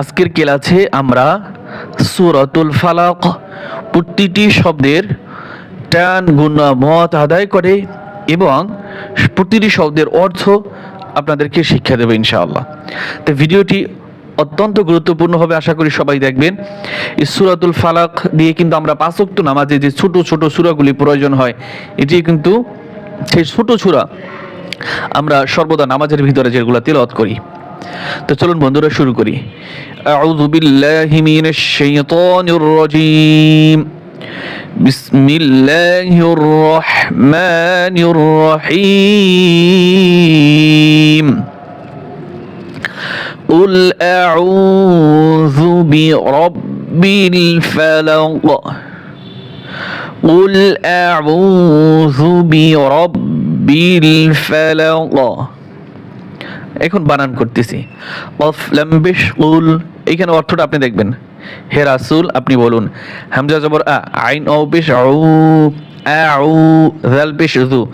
আজকের ক্লাসে আমরা সুরাতুল ফালাক প্রতিটি শব্দের টান, গুণ, মত আদায় করে এবং প্রতিটি শব্দের অর্থ আপনাদেরকে শিক্ষা দেবে ইনশাআল্লাহ। তো ভিডিওটি অত্যন্ত গুরুত্বপূর্ণ হবে আশা করি সবাই দেখবেন। এই সুরাতুল ফালাক দিয়ে কিন্তু আমরা পাঁচক্ত নামাজে যে ছোট ছোট সুরাগুলি প্রয়োজন হয়, এটি কিন্তু সেই ছোট সুরা আমরা সর্বদা নামাজের ভিতরে যেগুলো তেলাওয়াত করি। তো চলুন বন্ধুরা শুরু করি আউযু বিল্লাহি মিনাশ শাইতানির রাজীম বিসমিল্লাহির রহমানির রহিম قل أعوذ برب الفلق قل أعوذ برب الفلق এখন বানান করতেছি। অফ লাম্বিশ কুল এইখানে অর্থটা আপনি দেখবেন। হে রাসুল, আপনি বলুন। হামজা জবর আ, আইন ও বিশ আউ আউ জাল বিশ জু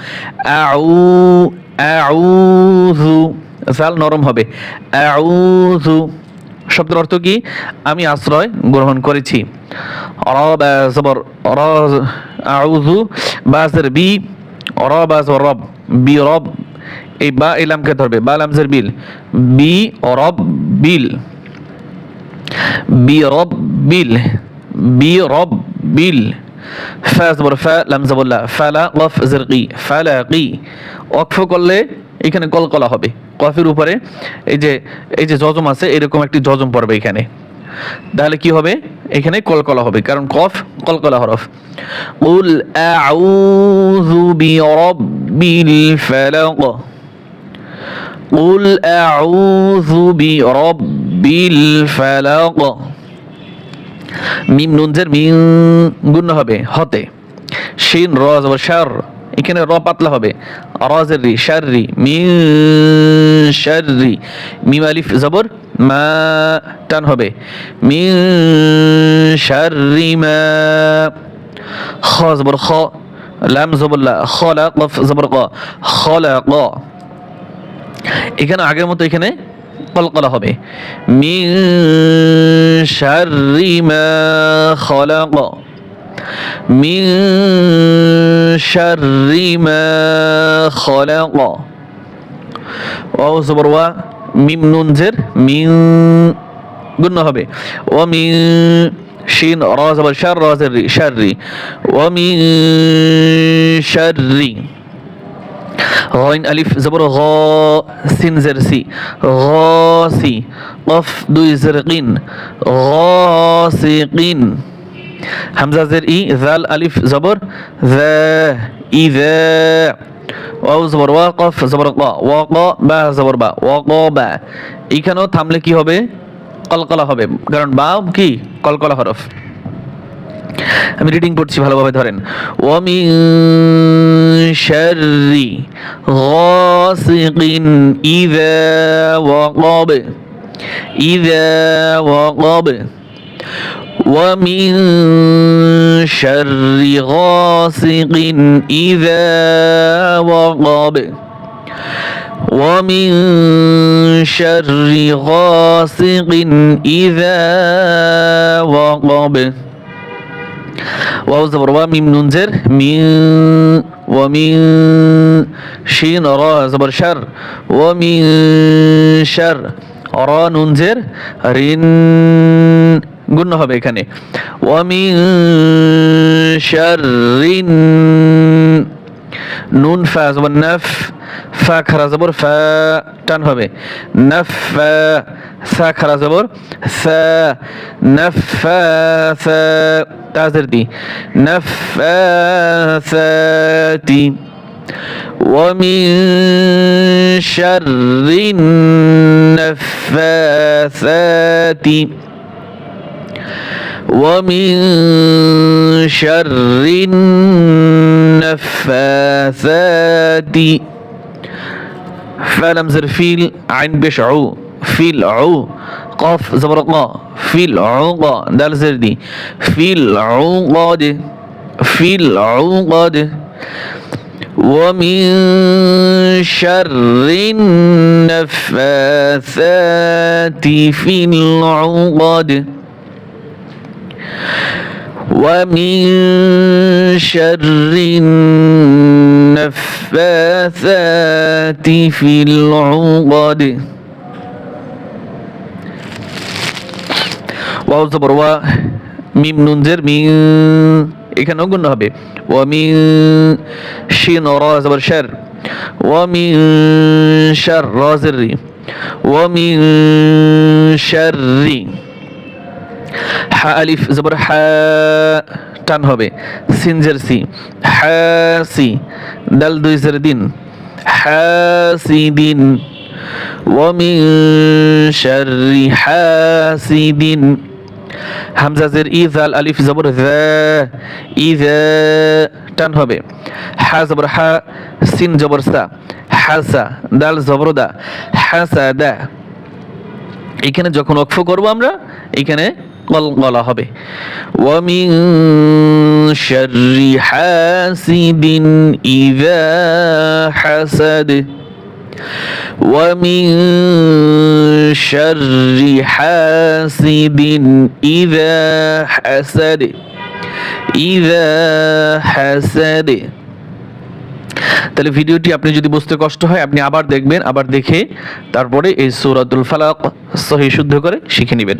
আউ আউযু জাল নরম হবে। আউযু শব্দের অর্থ কি? আমি আশ্রয় গ্রহণ করেছি। রব জবর, র আউযু বাজের বি রব রব, বি রব এই বা ইলামকে ধরবে। বা লামজের বিল। বি অরব বিল। বি, রব, বিল। বি, রব, বিল। ফা জবর, ফা, লাম জবল্লা ফালা, ওয়াফ জিরকি ফালাকি ওয়াকফ করলে এখানে কলকলা হবে। কফের উপরে এই যে এই যে জজম আছে, এরকম একটি জজম পড়বে এখানে। তাহলে কি হবে? এখানে কলকলা হবে। কারণ কফ কলকলা হরফ। উল আউযু বিরাব্বিল ফালাক। قل أعوذ برب الفلق মিম নুনজের মিন গুণ হবে হতে শিন র জবর শার এখানে র পাতলা হবে রাজের রি শার রি মিন শাররি মিম আলিফ জবর মা টান হবে মিন শাররি মা খ জবর খ লাম জবর লা খলা কফ জবর ক খলাক এখানে আগের মতো এখানে কলকলা হবে মিন শাররি মা খলাক মিন শাররি মা খলাক ওয়াও জবর ওয়া মিম নুন জের মিন গুণ হবে ও মিন শিন র জবর শার র জের রি শাররি ও মিন শাররি غين ألف زبر غا سين زرسي غاسي قف دوي زرقين غاسقين همزة زر إي ذال ألف زبر ذا إذا واو زبر ওয়াকফ জবর ক ওয়াক বা জবর বা ওয়াক বা এইখানেও থামলে কি হবে কলকলা হবে কারণ বা কি কলকলা হরফ আমি রিডিং পড়ছি ভালোভাবে ধরেন ওয়ামিন شر غاسق إذا وقب إذا وقب. ومن شر غاسق إذا وقب. ومن شر غاسق إذا وقب. واو زبر وميم ننزر من ومن شين را زبر شر ومن شر را নুন জের রিন গুণ হবে এখানে ওয়ামিন শাররিন নুন ফা জবর নাফ ফা খারা জবর ফা টান হবে নাফ সা খারা জবর সা নাফ সা التعذر دي. نفاثات ومن شر النفاثات ومن شر النفاثات. فلم زر فيل عن بشعو فيل عو قاف زبرقاء في العقد ده الزر دي في العقد في العقد ومن شر النفاثات في العقد ومن شر النفاثات في العقد ওয়াও জবর ওয়া মিম নুন জের মি এখানেও গুণ হবে ওয়া মি শিন র জবর শার ওয়া মি শার র জের রি ওয়া মি শাররি হা আলিফ জবর হা টান হবে সিন জের সি হা সি দাল দুই জের দিন হা সি দিন ومن شر حاسد হামজা জের ইজাল আলিফ জবর ইজা টান হবে। হা জবর হা, সিন জবর সা। হাসা দাল জবর দা। হাসাদা এখানে যখন অক্ষ করব আমরা, এখানে গলা হবে। ওয়ামিন শাররি হাসিদিন ইযা হাসাদ। ومن شر حاسد إذا حسد إذا حسد তাহলে ভিডিওটি আপনি যদি বুঝতে কষ্ট হয় আপনি আবার দেখবেন আবার দেখে তারপরে এই সূরাতুল ফালাক সহি শুদ্ধ করে শিখে নেবেন